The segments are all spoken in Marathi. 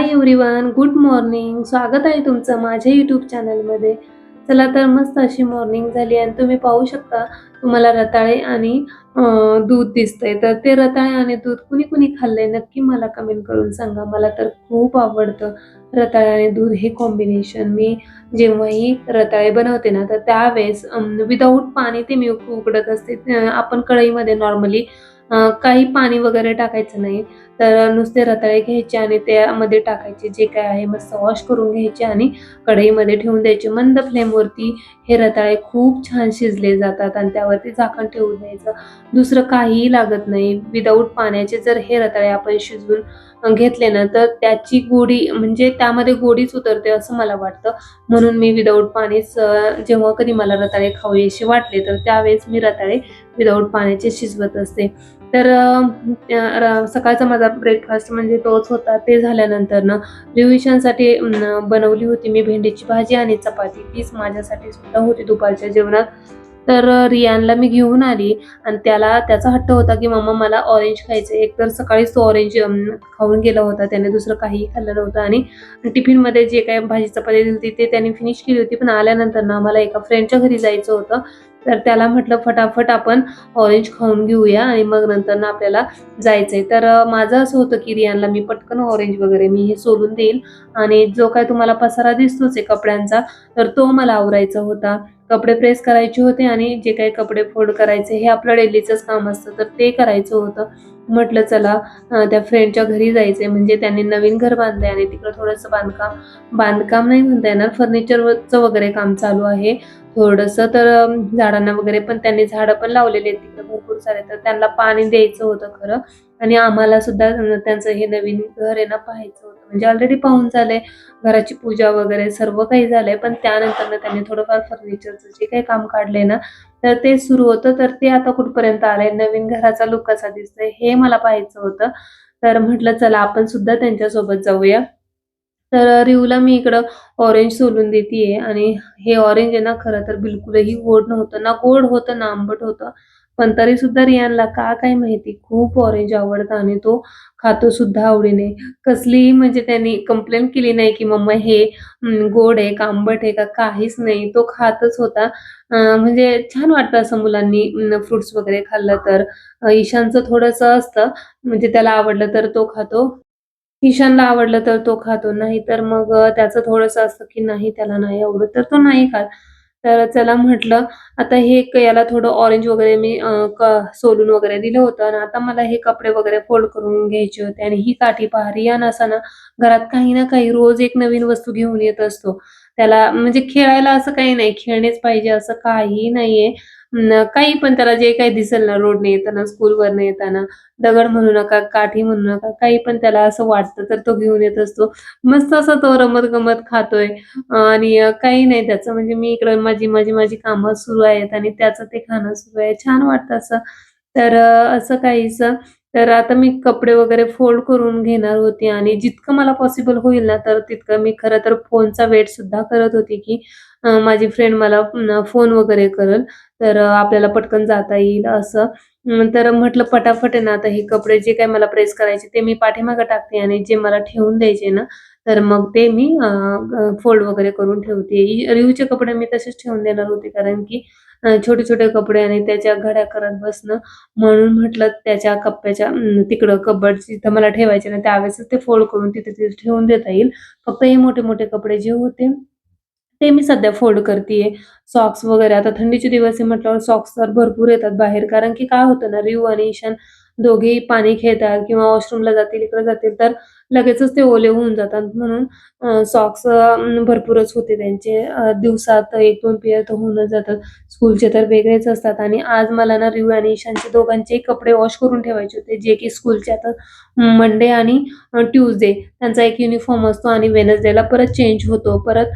हाय एव्हरीवन गुड मॉर्निंग स्वागत आहे तुमचं माझ्या यूट्यूब चॅनलमध्ये चला तर मस्त अशी मॉर्निंग झाली आणि तुम्ही पाहू शकता तुम्हाला रताळे आणि दूध दिसतंय. तर ते रताळे आणि दूध कुणी कुणी खाल्लंय नक्की मला कमेंट करून सांगा. मला तर खूप आवडतं रताळे आणि दूध हे कॉम्बिनेशन मी जेव्हाही रताळे बनवते ना तर त्यावेळेस विदाऊट पाणी ते मी उकडत असते. आपण कढईमध्ये नॉर्मली काही पाणी वगैरे टाकायचं नाही. तर नुसते रताळे घ्यायचे आणि त्यामध्ये टाकायचे जे काय आहे मस्त वॉश करून घ्यायचे आणि कढईमध्ये ठेवून द्यायचे. मंद फ्लेमवरती हे रताळे खूप छान शिजले जातात आणि त्यावरती झाकण ठेवून द्यायचं. दुसरं काहीही लागत नाही. विदाऊट पाण्याचे जर हे रताळे आपण शिजवून घेतले ना तर त्याची गोडी म्हणजे त्यामध्ये गोडीच उतरते असं मला वाटतं. म्हणून मी विदाऊट पाणीच जेव्हा कधी मला रताळे खावेसे वाटले तर त्यावेळेस मी रताळे विदाऊट पाण्याचे शिजवत असते. तर सकाळचा माझा ब्रेकफास्ट म्हणजे तोच होता. ते झाल्यानंतर ना रिव्हिशनसाठी बनवली होती मी भेंडीची भाजी आणि चपाती. तीच माझ्यासाठी सुद्धा होती दुपारच्या जेवणात. तर रियानला मी घेऊन आली आणि त्याला त्याचा हट्ट होता की मम्मा मला ऑरेंज खायचं एक तर सकाळीच तो ऑरेंज खाऊन गेला होता. त्याने दुसरं काहीही खाल्लं नव्हतं आणि टिफिनमध्ये जे काही भाजी चपाती दिली होती ते त्याने फिनिश केली होती. पण आल्यानंतर ना मला एका फ्रेंडच्या घरी जायचं होतं. तर त्याला म्हटलं फटाफट आपण ऑरेंज खाऊन घेऊया आणि मग नंतर आपल्याला जायचंय. तर माझं असं होतं की रियानला मी पटकन ऑरेंज वगैरे मी हे सोडून देईल. आणि जो काय तुम्हाला पसारा दिसतोच आहे कपड्यांचा तर तो मला आवरायचा होता. कपडे प्रेस करायचे होते आणि जे काही कपडे फोल्ड करायचे हे आपलं डेलीचंच काम असतं तर ते करायचं होतं. म्हटलं चला त्या फ्रेंडच्या घरी जायचंय. म्हणजे त्यांनी नवीन घर बांधलंय आणि तिकडं थोडंसं बांधकाम बांधकाम नाही म्हणता येणार फर्निचरचं वगैरे काम चालू आहे. थोडंसं तर झाडांना वगैरे पण त्यांनी झाडं पण लावलेली आहेत तिकडे. भरपूर सारे. तर त्यांना पाणी द्यायचं होतं खरं. आणि आम्हाला सुद्धा त्यांचं हे नवीन घर आहे ना पाहायचं होतं. म्हणजे ऑलरेडी पाहून झालंय. घराची पूजा वगैरे सर्व काही झालंय. पण त्यानंतर त्यांनी थोडंफार फर्निचरचं जे काही काम काढलंय ना तर ते सुरू होतं. तर ते आता कुठपर्यंत आलंय? नवीन घराचा लुक कसा दिसतोय? हे मला पाहायचं होतं. तर म्हटलं चला आपण सुद्धा त्यांच्यासोबत जाऊया. तर रिवला मी इकडं ऑरेंज सोलून देते आणि हे ऑरेंज आहे ना खरं तर बिलकुलही गोड नव्हतं. ना गोड होतं ना आंबट होतं. पण तरी सुद्धा रियानला का काय माहिती? खूप ऑरेंज आवडतं आणि तो खातो सुद्धा आवडीने. कसलीही म्हणजे त्यांनी कंप्लेंट केली नाही की मम्मा हे गोड आहे का आंबट आहे का? काहीच नाही. तो खातच होता. म्हणजे छान वाटतं असं मुलांनी फ्रुट्स वगैरे खाल्लं तर. ईशानचं थोडंसं असतं. म्हणजे त्याला आवडलं तर तो खातो. ईशानला आवडलं तर तो खातो. नाही तर मग त्याचं थोडंसं असतं की नाही त्याला नाही आवडत तर तो नाही खात. तर चला म्हटलं आता हे याला थोडं ऑरेंज वगैरे मी सोलून वगैरे दिलं होतं. आणि आता मला हे कपडे वगैरे फोल्ड करून घ्यायचे होते. आणि ही काठी पहारी या नसाना घरात काही ना काही रोज एक नवीन वस्तू घेऊन येत असतो. त्याला म्हणजे खेळायला असं काही नाही खेळणेच पाहिजे असं काही नाहीये. काही पण त्याला जे काही दिसेल ना रोडने येताना स्कूलवरने येताना दगड म्हणू नका काठी म्हणू नका काही पण त्याला असं वाटतं तर तो घेऊन येत असतो. मस्त असं तो रमत गमत खातोय. आणि काही नाही त्याचं. म्हणजे मी इकडे माझी माझी माझी कामं सुरू आहेत आणि त्याचं ते खाणं सुरू आहे. छान वाटतं असं. तर असं काहीच तर आता मी कपडे वगैरे फोल्ड करून घेणार होती आणि जितकं मला पॉसिबल होईल ना तर तितकं मी खरं तर फोनचा वेट सुद्धा करत होती की माझी फ्रेंड मला फोन वगैरे करल. तर आपल्याला पटकन जाता येईल असं. तर म्हटलं पटापट आहे ना आता हे कपडे जे काही मला प्रेस करायचे ते मी पाठीमागं टाकते आणि जे मला ठेवून द्यायचे ना तर मग ते मी फोल्ड वगैरे करून ठेवते. रिव्हचे कपडे मी तसेच ठेवून देणार होते कारण की छोटे छोटे कपडे आणि त्याच्या घड्या करत बसणं. म्हणून म्हटलं त्याच्या कप्प्याच्या तिकडं कबड जिथं मला ठेवायचे ना त्यावेळेसच ते फोल्ड करून तिथे तिथे ठेवून देता येईल. फक्त हे मोठे मोठे कपडे जे होते ते मी सध्या फोल्ड करतेय. सॉक्स वगैरे आता थंडीचे दिवस आहे म्हटल्यावर सॉक्स तर भरपूर येतात बाहेर. कारण की काय होतं ना रिव आणि ईशान दोघेही पाणी खेळतात किंवा वॉशरूमला जातील इकडे जातील तर लगेचच ते ओले होऊन जातात. म्हणून सॉक्स भरपूरच होते त्यांचे. दिवसात एक दोन पेअर तर होऊनच जातात. स्कूलचे तर वेगळेच असतात. आणि आज मला ना रिव्ह आणि ईशानचे दोघांचे कपडे वॉश करून ठेवायचे होते जे की स्कूलचे आता मंडे आणि ट्यूजडे त्यांचा एक युनिफॉर्म असतो आणि वेनसडेला परत चेंज होतो. परत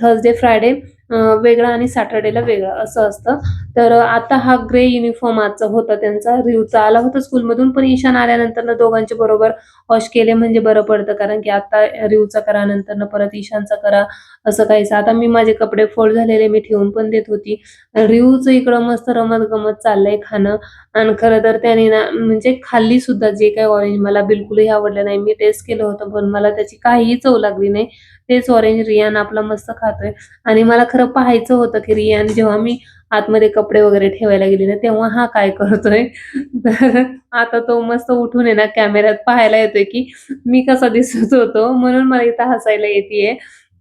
थर्सडे फ्रायडे वेगळा आणि सॅटर्डेला वेगळा असं असतं. तर आता हा ग्रे युनिफॉर्म आजचा होता त्यांचा रिव्हचा आला होता स्कूलमधून पण ईशान आल्यानंतर ना दोघांचे बरोबर वॉश केले म्हणजे बरं पडतं. कारण की आता रिव्हचा करा नंतर ना परत ईशानचा करा असं काहीच आता मी माझे कपडे फोल्ड झालेले मी ठेवून पण देत होती. रिव्हचं इकडं मस्त रमत गमत चाललंय खाणं. आणि खरं तर त्याने ना म्हणजे खाल्ली सुद्धा जे काही ऑरेंज मला बिलकुलही आवडलं नाही. मी टेस्ट केलं होतं पण मला त्याची काहीही चव लागली नाही. तेच ऑरेंज रियान आपला मस्त खातोय. आणि मला खरं पाहायचं होतं की रियान जेव्हा मी आतमध्ये कपडे वगैरे ठेवायला गेले ना तेव्हा हा काय करतोय? तर आता तो मस्त उठून आहे ना कॅमेऱ्यात पाहायला येतोय की मी कसा दिसत होतो. म्हणून मला इथं हसायला येते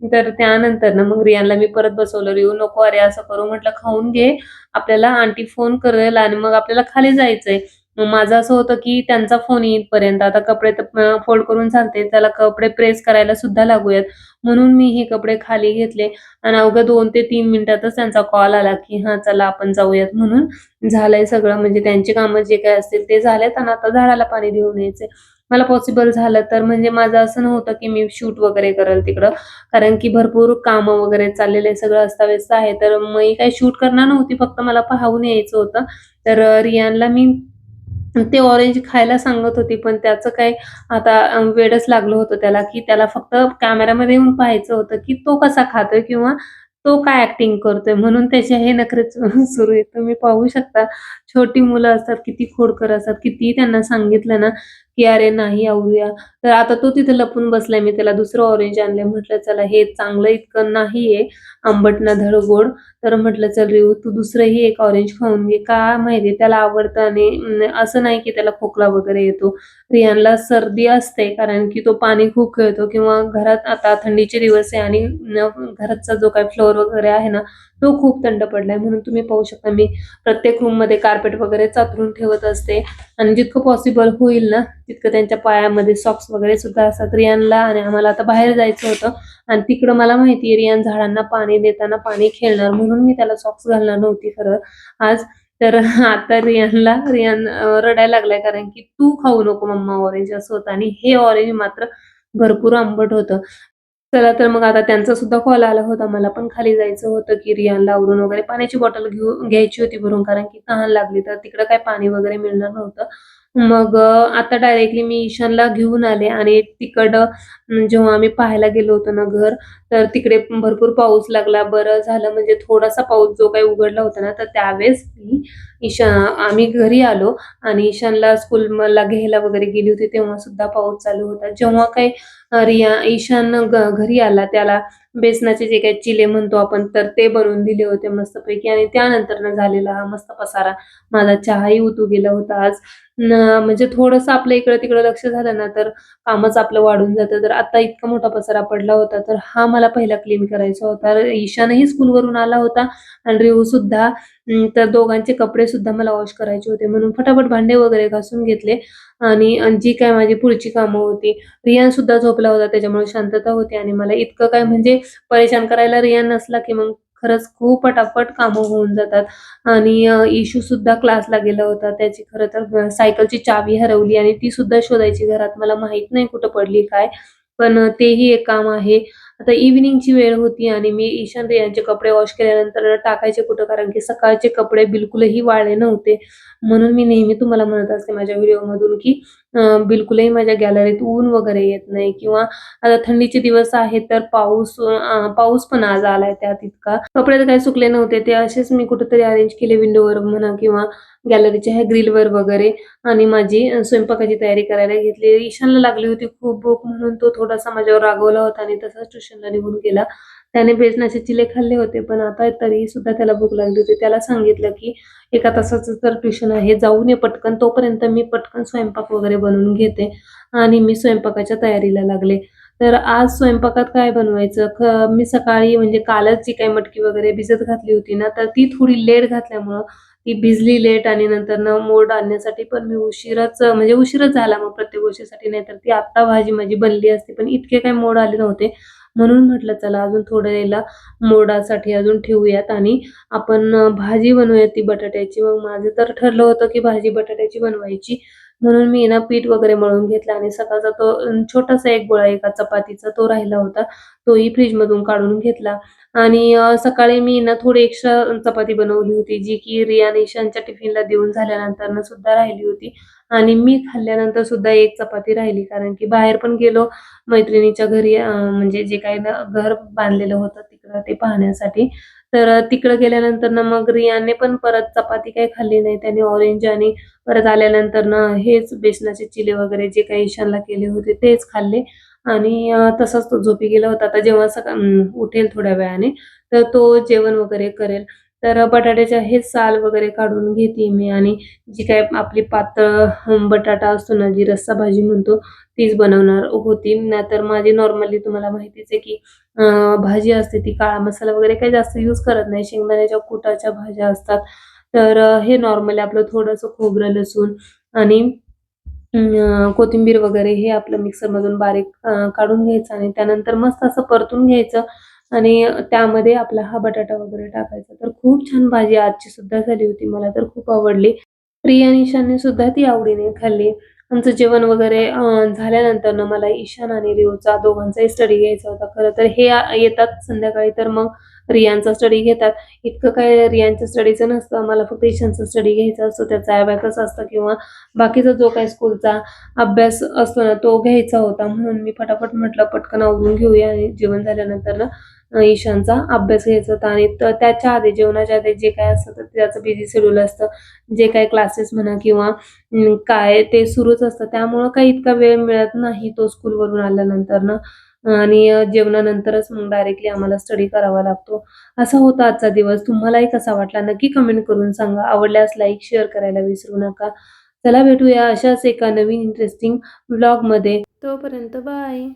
तर त्यानंतर ना मग रियानला मी परत बसवलं येऊ नको अरे असं करू. म्हटलं खाऊन घे. आपल्याला आंटी फोन करेल आणि मग आपल्याला खाली जायचंय. मग माझं असं होतं की त्यांचा फोन येईपर्यंत आता कपडे तर फोल्ड करून चालते त्याला कपडे प्रेस करायला सुद्धा लागूयात. म्हणून मी हे कपडे खाली घेतले आणि अवघ्या दोन ते तीन मिनिटातच त्यांचा कॉल आला की हा चला आपण जाऊयात. म्हणून झालंय सगळं. म्हणजे त्यांची कामं जे काय असतील ते झालेत आणि आता झाडाला पाणी देऊन यायचे मला पॉसिबल झालं तर म्हणजे माझं असं नव्हतं की मी शूट वगैरे करेल तिकडं. कारण की भरपूर कामं वगैरे चाललेले सगळं अस्ताव्यस्त आहे. तर मी काही शूट करणार नव्हती फक्त मला पाहून यायचं होतं. तर रियानला मी ते ऑरेंज खायला सांगत होती पण त्याचं काय आता वेळच वेडच लागलं होतं त्याला की त्याला फक्त कॅमेरामध्ये येऊन पाहायचं होतं की तो कसा खातोय किंवा तो काय ऍक्टिंग करतोय म्हणून त्याचे हे नखरे सुरू आहेत. तुम्ही पाहू शकता. छोटी मुलं असतात किती खोडकर असतात किती त्यांना सांगितलं ना की अरे नाही आवडूया. तर आता तो तिथे लपून बसलाय. मी त्याला दुसरं ऑरेंज आणलंय. म्हटलं चला हे चांगलं इतकं नाहीये. आंबट ना धड गोड. तर म्हटलं चल रिऊ तू दुसरंही एक ऑरेंज खाऊन घे. का माहिती त्याला आवडतं आणि असं नाही की त्याला खोकला वगैरे येतो. रियानला सर्दी असते कारण की तो पाणी खूप खेळतो किंवा घरात आता थंडीचे दिवस आहे आणि घरातचा घराचा जो काही फ्लोअर वगैरे आहे ना तो खूप थंड पडलाय. म्हणून तुम्ही पाहू शकता मी प्रत्येक रूममध्ये कार्पेट वगैरे चातरून ठेवत असते. आणि जितकं पॉसिबल होईल ना तितकं त्यांच्या पायामध्ये सॉक्स वगैरे सुद्धा असतात. रियानला आणि आम्हाला आता बाहेर जायचं होतं. आणि तिकडं मला माहिती रियान झाडांना पाणी देताना पाणी खेळणार म्हणून मी त्याला सॉक्स घालणार नव्हती खरं. आज तर आता रियानला रियान रडायला लागलाय कारण की तू खाऊ नको मम्मा ऑरेंज असं होतं आणि हे ऑरेंज मात्र भरपूर आंबट होतं. चला तर मग आता त्यांचा सुद्धा कॉल आला होता. मला पण खाली जायचं होतं की रियानला आवरून वगैरे पाण्याची बॉटल घेऊ घ्यायची होती भरून कारण की तहान लागली तर तिकडं काय पाणी वगैरे मिळणार नव्हतं. मग आता डायरेक्टली मी ईशानला घेऊन आले आणि तिकडं जेव्हा आम्ही पाहायला गेलो होतो ना घर तर तिकडे भरपूर पाऊस लागला. बरं झालं म्हणजे थोडासा पाऊस जो काही उघडला होता ना तर त्यावेळेस मी ईशा आम्ही घरी आलो आणि ईशानला स्कूलला घ्यायला वगैरे गेली होती तेव्हा सुद्धा पाऊस चालू होता. जेव्हा काही रिया ईशान घरी आला त्याला बेसनाचे जे काही चिले म्हणतो आपण तर ते बनवून दिले होते मस्तपैकी. आणि त्यानंतर ना झालेला हा मस्त पसारा. माझा चहाही उतू गेला होता आज. न- म्हणजे थोडंसं आपलं इकडं तिकडं लक्ष झालं ना तर कामच आपलं वाढून जातं. तर आता इतका मोठा पसारा पडला होता तर हा मला पहिला क्लीन करायचा होता. ईशानही स्कूलवरून आला होता आणि रिहू सुद्धा तर दोघांचे कपडे सुद्धा मला वॉश करायचे होते. म्हणून फटाफट भांडे वगैरे घासून घेतले आणि जी काय माझी पुढची कामं होती रियान सुद्धा झोपला होता त्याच्यामुळे शांतता होती आणि मला इतकं काय म्हणजे परेशान करायला रियान नसला की मग खरंच खूप पटापट कामं होऊन जातात. आणि इशू सुद्धा क्लासला गेला होता. त्याची खरं तर सायकलची चावी हरवली आणि ती सुद्धा शोधायची घरात. मला माहीत नाही कुठं पडली काय. पण तेही एक काम आहे. आता इव्हिनिंगची वेळ होती आणि मी ईशान रियांचे कपडे वॉश केल्यानंतर टाकायचे कुठं? कारण की सकाळचे कपडे बिलकुलही वाळले नव्हते. म्हणून मी नेहमी तुम्हाला म्हणत असते माझ्या व्हिडिओमधून की बिलकुलही माझ्या गॅलरीत ऊन वगैरे येत नाही किंवा आता थंडीचे दिवस आहेत तर पाऊस पाऊस पण आज आलाय त्यात इतका. कपडे तर काही सुकले नव्हते. ते असेच मी कुठेतरी अरेंज केले विंडोवर म्हणा किंवा गॅलरीच्या ह्या ग्रिलवर वगैरे आणि माझी स्वयंपाकाची तयारी करायला घेतली. ईशानला लागली होती खूप भूक म्हणून तो थोडासा माझ्यावर रागवला होता आणि तसाच ट्युशनला निघून गेला. त्याने बेसनाचे चिले खाल्ले होते पण आता तरी सुद्धा त्याला भूक लागली होती. त्याला सांगितलं की एका तासाचं तर ट्युशन आहे जाऊन ये पटकन. तोपर्यंत मी पटकन स्वयंपाक वगैरे बनवून घेते. आणि मी स्वयंपाकाच्या तयारीला लागले. तर आज स्वयंपाकात काय बनवायचं? ख मी सकाळी म्हणजे कालच जी काही मटकी वगैरे भिजत घातली होती ना तर ती थोडी लेट घातल्यामुळं ती भिजली लेट आणि नंतर न मोड आणण्यासाठी पण मी उशीरच म्हणजे उशीरच झाला मग प्रत्येक गोष्टीसाठी. नाहीतर ती आत्ता भाजी माझी बनली असते पण इतके काही मोड आले नव्हते. म्हणून म्हटलं चला अजून थोड्या वेळेला मोडासाठी अजून ठेवूयात आणि आपण भाजी बनवूयात ती बटाट्याची. मग माझं तर ठरलं होतं की भाजी बटाट्याची बनवायची. म्हणून मी ना पीठ वगैरे मळून घेतलं आणि सकाळचा तो छोटासा एक गोळा एका चपातीचा तो राहिला होता. तोही फ्रीजमधून काढून घेतला. आणि सकाळी मी ना थोडी एक्स्ट्रा चपाती बनवली होती जी की रिया आणि ईशानच्या टिफिनला देऊन झाल्यानंतर सुद्धा राहिली होती. आणि मी खाल्ल्यानंतर सुद्धा एक चपाती राहिली कारण की बाहेर पण गेलो मैत्रिणीच्या घरी म्हणजे जे काही ना घर बांधलेलं होतं ते ते पाहण्यासाठी. तर तिकडे तिकडं गेल्यानंतर ना मग रियाने पण परत चपाती काही खाल्ली नाही. त्याने ऑरेंज आणि परत आल्यानंतर ना हेच बेसनाचे चिले वगैरे जे काही ईशानला केले होते तेच खाल्ले. आणि तसाच तो झोपी गेला होता. आता जेव्हा सकाळ उठेल थोड्या वेळाने तर तो जेवण वगैरे करेल. तर बटाट्याच्या हे साल वगैरे काढून घेते मी आणि जी काय आपली पातळ बटाटा असतो ना जी रस्सा भाजी म्हणतो तीच बनवणार होती. नाहीतर माझी नॉर्मली तुम्हाला माहितीच आहे की भाजी असते ती काळा मसाला वगैरे काही जास्त यूज करत नाही. शेंगदाण्याच्या कुटाच्या भाज्या असतात. तर हे नॉर्मली आपलं थोडंसं खोबरं लसूण आणि कोथिंबीर वगैरे हे आपलं मिक्सरमधून बारीक काढून घ्यायचं आणि त्यानंतर मस्त असं परतून घ्यायचं. आणि त्यामध्ये आपला हा बटाटा वगैरे टाकायचा. तर खूप छान भाजी आजची सुद्धा झाली होती मला तर खूप आवडली. प्रिया आणि ईशानने सुद्धा ती आवडीने खाल्ली. आमचं जेवण वगैरे झाल्यानंतर ना मला ईशान आणि रिओचा दोघांचाही स्टडी घ्यायचा होता. खरं तर हे येतात संध्याकाळी तर मग रियांचा स्टडी घेतात. इतकं काय रियांच्या स्टडीचं नसतं मला फक्त ईशानचा स्टडी घ्यायचा असतो. त्याचा अबॅकस असतो किंवा बाकीचा जो काही स्कूलचा अभ्यास असतो ना तो घ्यायचा होता. म्हणून मी फटाफट म्हटलं पटकन आवरून घेऊया. आणि जेवण झाल्यानंतर ना ईशानचा अभ्यास घ्यायचा होता. आणि त्याच्या आधी जेवणाच्या आधी जे काय असतं त्याचं बिझी शेड्यूल असतं. जे काय क्लासेस म्हणा किंवा काय ते सुरूच असतं. त्यामुळं काही इतका वेळ मिळत नाही तो स्कूलवरून आल्यानंतर ना. आणि जेवणानंतरच मग डायरेक्टली आम्हाला स्टडी करावा लागतो. असा होता आजचा दिवस. तुम्हालाही कसा वाटला? नक्की कमेंट करून सांगा. आवडल्यास लाईक शेअर करायला विसरू नका. चला भेटूया अशाच एका नवीन इंटरेस्टिंग व्लॉगमध्ये तोपर्यंत बाय